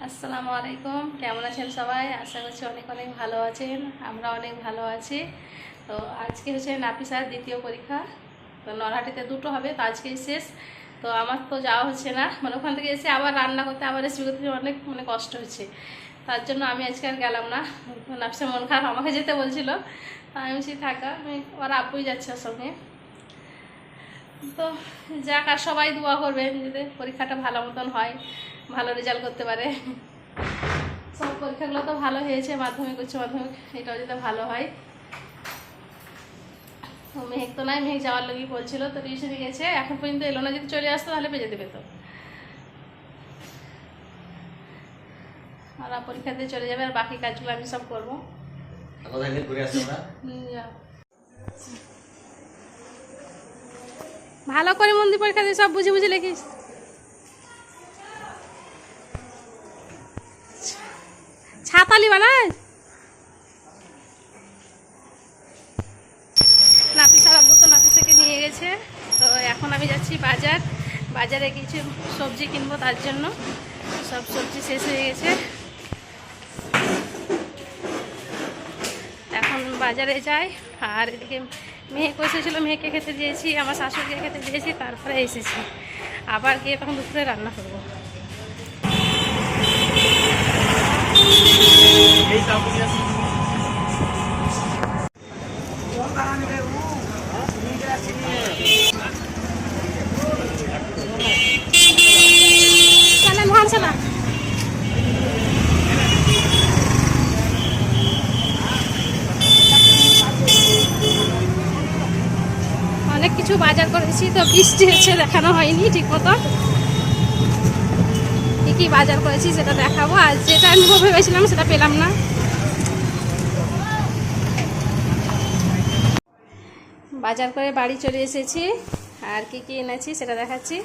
আসসালামু আলাইকুম। কেমন আছেন সবাই? আশা করছি অনেক অনেক ভালো আছেন। আমরা অনেক ভালো আছি। তো আজকে হচ্ছে নাপিসার দ্বিতীয় পরীক্ষা। তো নরহাটিতে দুটো হবে, তো আজকেই শেষ। তো আমার তো যাওয়া হচ্ছে না। মানে ওখান থেকে এসে আবার রান্না করতে, আবার রেসিপি করতে অনেক মানে কষ্ট হচ্ছে। তার জন্য আমি আজকে আর গেলাম না। নাপিসা মন খারাপ আমাকে যেতে বলছিল। আমি বলছি, থাকা, আমি ওরা আব্বুই যাচ্ছে ওর সঙ্গে। তো যাক, আর সবাই দোয়া করবেন যাতে পরীক্ষাটা ভালো মতন হয়। ভালো রেজাল্ট করতে পারে। সব পরীক্ষাগুলো তো ভালো হয়েছে মাধ্যমিক উচ্চ মাধ্যমিক এটাও যাতে ভালো হয়। তো মেহেক তো নাই মেহেক যাওয়ার লোকই বলছিল তো টিউশনে গেছে এখন পর্যন্ত এলো না যদি চলে আসতো তাহলে পেজে দেবে তো। ওরা পরীক্ষা দিয়ে চলে যাবে আর বাকি কাজগুলো আমি সব করব। ভালো করে মন্দির পরীক্ষা দিয়ে সব বুঝে বুঝে লিখিস। ছাতালি বানায় নাফিসার আব্বু তো নাফিসাকে নিয়ে গেছে। তো এখন আমি যাচ্ছি বাজার। বাজারে কিছু সবজি কিনবো তার জন্য। সব সবজি শেষ হয়ে গেছে। এখন বাজারে যাই। আর এদিকে মেয়ে এসেছিল মেয়েকে খেতে দিয়েছি, আমার শাশুড়িকে খেতে দিয়েছি, তারপরে এসেছি। আবার গিয়ে তখন দুপুরে রান্না করব। অনেক কিছু বাজার করেছি তো বৃষ্টি হচ্ছে দেখানো হয়নি ঠিক মতো কী বাজার করেছি সেটা দেখাবো। আর যেটা আমি ভেবেছিলাম সেটা পেলাম না। বাজার করে বাড়ি চলে এসেছি। আর কি কি এনেছি সেটা দেখাচ্ছি।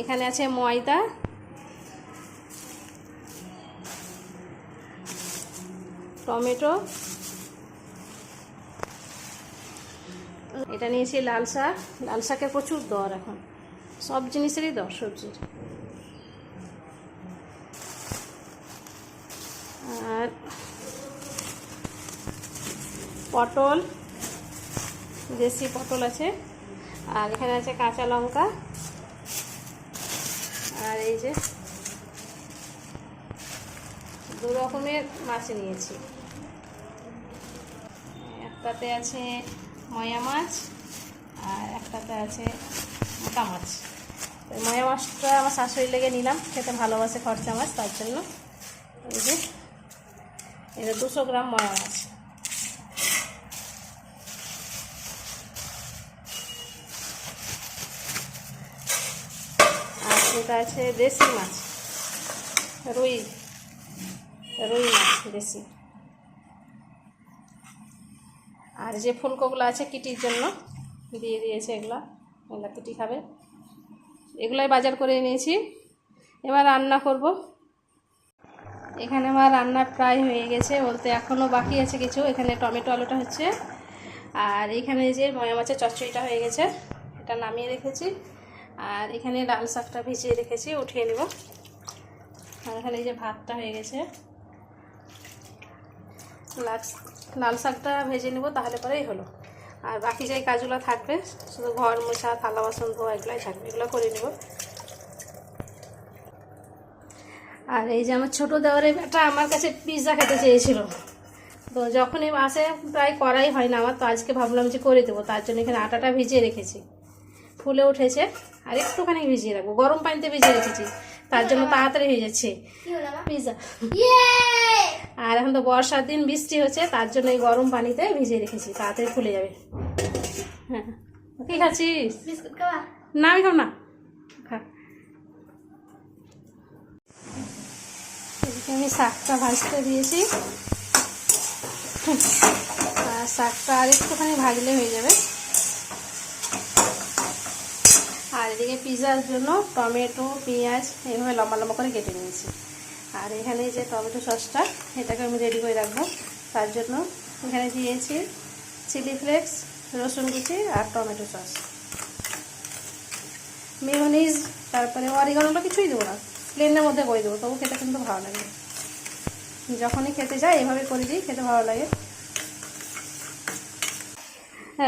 এখানে আছে ময়দা। টমেটো। এটা নিয়েছি লাল শাক। লাল শাকের প্রচুর দর এখন। সব জিনিসেরই দর সবজির আর পটল, দেশি পটল আছে। আর এখানে আছে কাঁচা লঙ্কা। আর এই যে দু রকমের মাছ নিয়েছি। একটাতে আছে ময়া মাছ, আর একটাতে আছে মোটা মাছ। ময়া মাছটা আমার শাশুড়ি লেগে নিলাম, খেতে ভালোবাসে খরচা মাছ, তার জন্য। এই যে, এটা দুশো গ্রাম ময়া মাছ আর এটা আছে দেশি মাছ। রুই রুই মাছ, দেশি। আর যে ফুলকোগুলো আছে কিটির জন্য, দিয়ে দিয়েছে এগুলো এগুলো কিটি খাবে। এগুলোই বাজার করে নিয়েছি এবার রান্না করব। এখানে আমার রান্না প্রায় হয়ে গেছে, বলতে এখনও বাকি আছে কিছু। এখানে টমেটো আলুটা হচ্ছে। আর এখানে যে ময়া মাছের চচ্চড়িটা হয়ে গেছে, এটা নামিয়ে রেখেছি। আর এখানে লাল শাকটা ভিজিয়ে রেখেছি, উঠিয়ে নেব। আর এখানে এই যে ভাতটা হয়ে গেছে। লাল- শাকটা ভেজে নেব, তাহলে পরেই হলো। আর বাকি যে কাজগুলো থাকবে, শুধু ঘর মোছা, থালা বাসন ধোয়া, এগুলোই থাকবে, এগুলো করে নেব। আর এই যে আমার ছোটো দেওয়ারের বেটা আমার কাছে পিৎজা খেতে চেয়েছিল। তো যখনই আসে, প্রায় করাই হয় না আমার, তো আজকে ভাবলাম যে করে দেবো, তার জন্য এখানে আটাটা ভিজিয়ে রেখেছি। ফুলে উঠেছে। আর একটুখানি ভিজিয়ে রাখব। গরম পানিতে ভিজিয়ে রেখেছি। তার জন্য তাড়াতাড়ি হয়ে যাচ্ছে। আর এখন তো বর্ষার দিন বৃষ্টি হচ্ছে তার জন্য এই গরম পানিতে ভিজিয়ে রেখেছি। তাড়াতাড়ি ফুলে যাবে। হ্যাঁ। কি খাচ্ছিস? না আমি খাব না। খা। আমি শাকটা ভাজতে দিয়েছি। আর শাকটা আর একটুখানি ভাজলে হয়ে যাবে আর এদিকে পিৎজার জন্য টমেটো, পেঁয়াজ এইভাবে লম্বা লম্বা করে কেটে নিয়েছি। আর এখানে যে টমেটো সসটা, এটাকে আমি রেডি করে রাখব। তার জন্য এখানে দিয়েছি চিলি ফ্লেক্স রসুন কুচি আর টমেটো সস। মেয়োনিজ তারপরে অরিগানোটা কিছুই দেবো না। প্লেনের মধ্যে করে দেবো, তবু খেতে কিন্তু ভালো লাগে। যখনই খেতে যাই, এভাবে করে দিই, খেতে ভালো লাগে।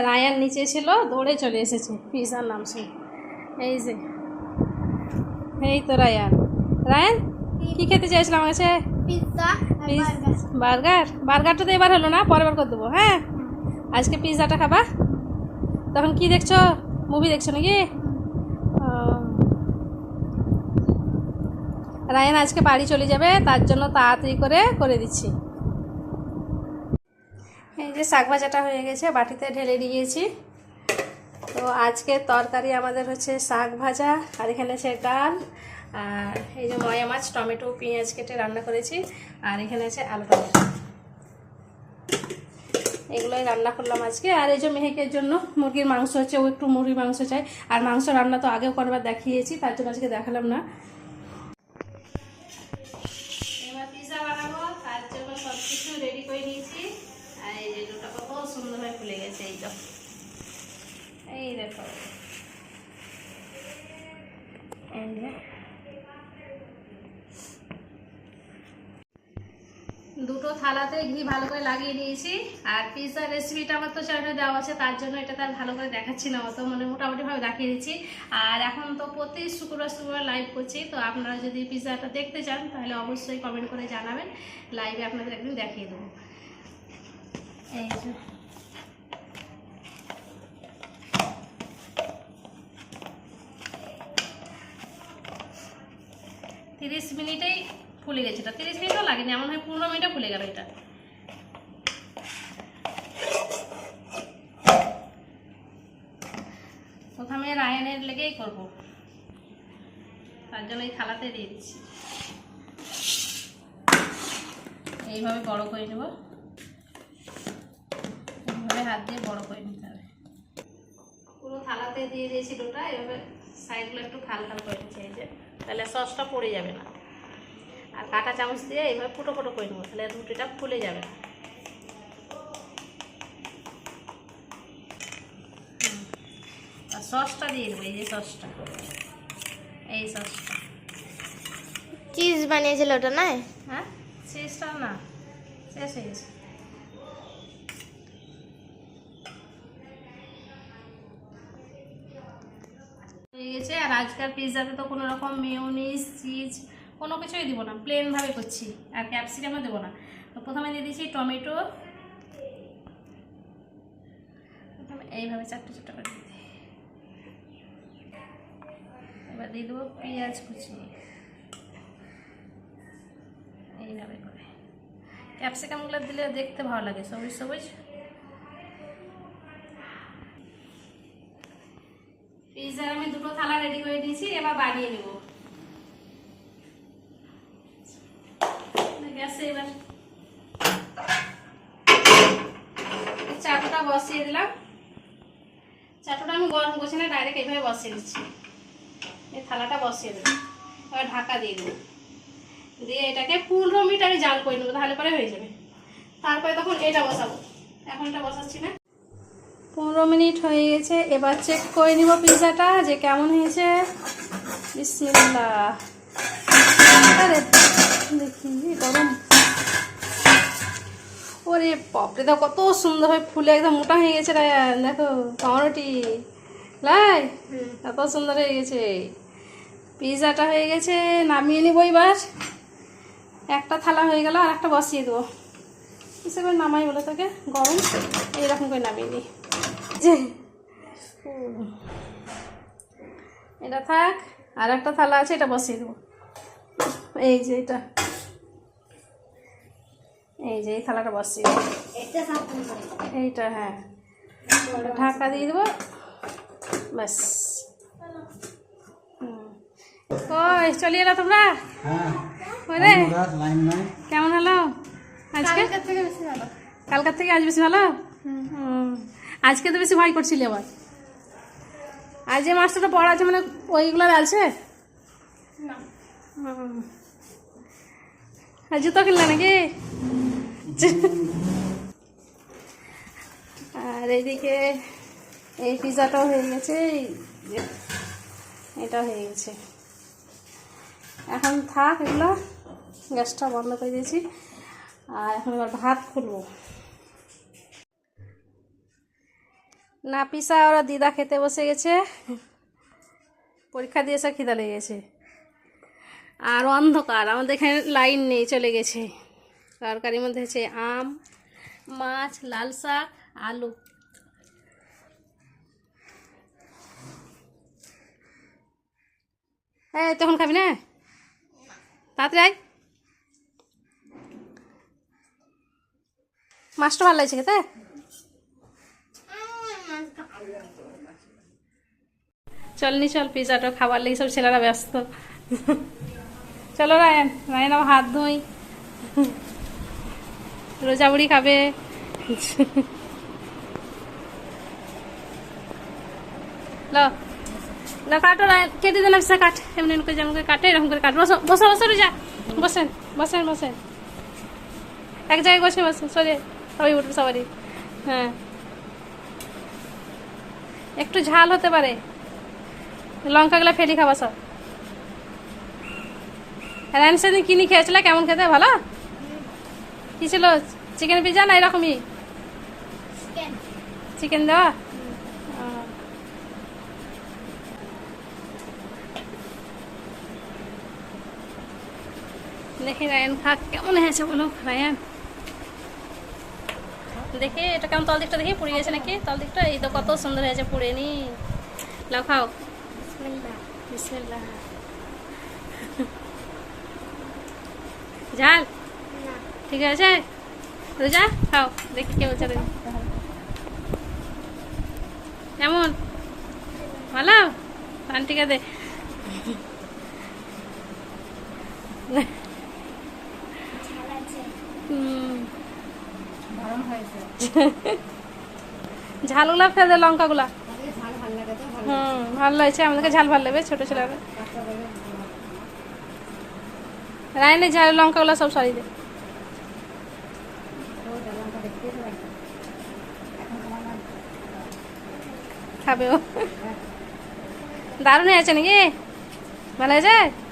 রায়ান নিচে ছিল, দৌড়ে চলে এসেছে, পিজার নাম শুনে। এই যে। এই তো রায়ান। রায়ান কি খেতে চাইছিলাম আমার কাছে? Pizza burger. বার্গারটা তো এবার হলো না পরের বার করে দেবো হ্যাঁ? আজকে পিৎজাটা খাবা। তখন কি দেখছ? মুভি দেখছ নাকি। রায়ান আজকে বাড়ি চলে যাবে তার জন্য তাড়াতাড়ি করে করে দিচ্ছি। এই যে শাক ভাজাটা হয়ে গেছে বাটিতে ঢেলে দিয়েছি। তো আজকে তরকারি আমাদের হচ্ছে শাক ভাজা, আর এখানে আছে ডাল, আর এই যে ময়া মাছ, টমেটো, পেঁয়াজ কেটে রান্না করেছি, আর এখানে আছে আলু টমেটো। এগুলোই রান্না করলাম আজকে, আর এই যে মেহেকের জন্য মুরগির মাংস হচ্ছে, ও একটু মুরগির মাংস চাই আর মাংস রান্না তো আগেও করবার দেখিয়েছি, তার জন্য আজকে দেখালাম না। এবার তার জন্য সব কিছু রেডি করে নিয়েছি, আর এই যে দুটো সুন্দরভাবে ফুলে গেছে এই তো। এই দেখো। দুটো থালাতে ঘি ভালো করে লাগিয়ে দিয়েছি আর পিৎজার রেসিপিটা আমার তো চ্যানেলে দেওয়া আছে, তার জন্য এটা তার ভালো করে দেখাচ্ছি না, অত মানে মোটামুটিভাবে দেখিয়ে দিচ্ছি। আর এখন তো প্রতি শুক্রবার শুক্রবার লাইভ করছি, তো আপনারা যদি পিৎজাটা দেখতে চান, তাহলে অবশ্যই কমেন্ট করে জানাবেন লাইভে আপনাদের একদিন দেখিয়ে দেবো। এই তিরিশ মিনিটেই ফুলে গেছে। এটা তিরিশ মিনিটও লাগেনি, এমন হয় পনেরো মিনিটে ফুলে গেল এটা। প্রথমে রায়নের লেগেই করব। তার জন্য এই থালাতে দিয়ে দিচ্ছি। এইভাবে বড় করে নেব। এইভাবে হাত দিয়ে বড় করে নিতে হবে। পুরো থালাতে দিয়ে দিয়েছি দুটা এভাবে সাইডগুলো একটু খাল খাল করে নিচ্ছি, এই যে। তাহলে সসটা পড়ে যাবে না। আর কাঁটা চামচ দিয়ে এইভাবে ফুটো ফুটো করে নেব তাহলে রুটিটা ফুলে যাবে। না। আর সসটা দিয়ে দেবো এই যে সসটা। এই সসটা। চিজ বানিয়েছিল ওটা না হ্যাঁ? চিজটা না শেষ হয়ে গেছে। হয়ে গেছে। আর আজকাল পিৎজাতে তো কোনো রকম মেয়োনিজ চিজ কোনো কিছুই দিব না। প্লেনভাবে করছি। আর ক্যাপসিকামও দেবো না। তো প্রথমে দিয়ে দিয়েছি টমেটো প্রথমে এইভাবে চারটে চারটে করে দিয়ে এবার দিয়ে দেবো পেঁয়াজ কুচি। এইভাবে করে। ক্যাপসিকামগুলো দিলে দেখতে ভালো লাগে। সবুজ সবুজ পিৎজার আমি দুটো থালা রেডি করে দিয়েছি এবার বানিয়ে নেব। গ্যাসে চাটুটা বসিয়ে দিলাম। চাটুটা আমি গরম করছি না ডাইরেক্ট এইভাবে বসিয়ে দিচ্ছি। এই থালাটা বসিয়ে দিলাম। এবার ঢাকা দিয়ে দেবো। দিয়ে এটাকে পনেরো মিনিট আমি জাল করে নেব, তাহলে পরে হয়ে যাবে। তারপরে তখন এটা বসাবো। এখন এটা বসাচ্ছি না। পনেরো মিনিট হয়ে গেছে, এবার চেক করে নিব পিৎজাটা যে কেমন হয়েছে। বিসমিল্লাহ। আরে, দেখি গরম। ওরে বাপরে, দেখো কত সুন্দর হয়ে ফুলে একদম মোটা হয়ে গেছে, রায়ান। দেখো কামড়টি লাই কত সুন্দর হয়ে গেছে। পিৎজাটা হয়ে গেছে, নামিয়ে নিব এবার। একটা থালা হয়ে গেল, আর একটা বসিয়ে দেবো। করে নামাই বলে তোকে, গরম, এইরকম করে নামিয়ে দিই যে এটা থাক। আর একটা থালা আছে এটা বসিয়ে দেবো। এই যে এটা। এই যে এই থালাটা বসিয়ে দেবো। এইটা হ্যাঁ। ঢাকা দিয়ে দেবো। ব্যাস। হুম। কই চলে এলো তোমরা? হ্যাঁ। ওরে কেমন হলো? আজকে? বেশি ভালো। কালকার থেকে আজ বেশি ভালো? আজকে তো বেশি ভয় করছিলি আবার। আজ যে মাস্টারটা পড়া আছে মানে ওইগুলো আছে আর জুতো কিনলে নাকি? আর এইদিকে এই পিজাটাও হয়ে গেছে এটা হয়ে গেছে। এখন থাক এগুলো গ্যাসটা বন্ধ করে দিয়েছি। আর এখন এবার ভাত খুলবো। না, পিসা, ওরা দিদা খেতে বসে গেছে। পরীক্ষা দিয়ে এসে খিদা লেগে গেছে। আর অন্ধকার, আমাদের এখানে লাইন নেই, চলে গেছে। তরকারির মধ্যে হচ্ছে আম, মাছ, লাল শাক, আলু। হ্যাঁ তখন খাবি না? তাড়াতাড়ি আয়। মাছটা ভালো লাগছে খেতে? চল নি, চল পিজাটা খাবার লেগে সব ছেলেরা ব্যস্ত। চলো, রায়ন রায়ন আমার হাত ধুই। রোজা বুড়ি খাবে। কাটো, রায়ন, কেটে দিলাম সে কাট। এমনি করে যেমন করে কাটে, এরকম করে কাট। বসো বসো বসো, রোজা। বসেন বসেন বসেন। এক জায়গায় বসে বসে, সরে। সবাই উঠবে, সবারই। হ্যাঁ। একটু ঝাল হতে পারে। লঙ্কাগুলো ফেলি খাবা সব সেদিন কিনে খেয়েছিল? কেমন খেতে? ভালো? কি ছিল? চিকেন পিজা না এরকমই? চিকেন দেওয়া। দেখি রায়ন খাক কেমন হয়েছে বলো রায়ন? দেখি এটা কেমন তল দিকটা দেখি পুড়ে গেছে নাকি? তল দিকটা, এই তো কত সুন্দর হয়েছে পুড়ে নি লাও খাও। ঝাল? ঠিক আছে? রোজা খাও, দেখি কে বলছে। কেমন? ভালো? আন্টিকে দে। ঝালগুলা ফেলে দে লঙ্কাগুলা হুম, ভালো লাগছে, আমাদেরকে ঝাল ভালো লাগবে ছোট ছেলেরা। রায়নে ঝাল লঙ্কাগুলো সব সরিয়ে দে। খাবে ও। দারুণ হয়েছে নাকি? ভালো হয়েছে?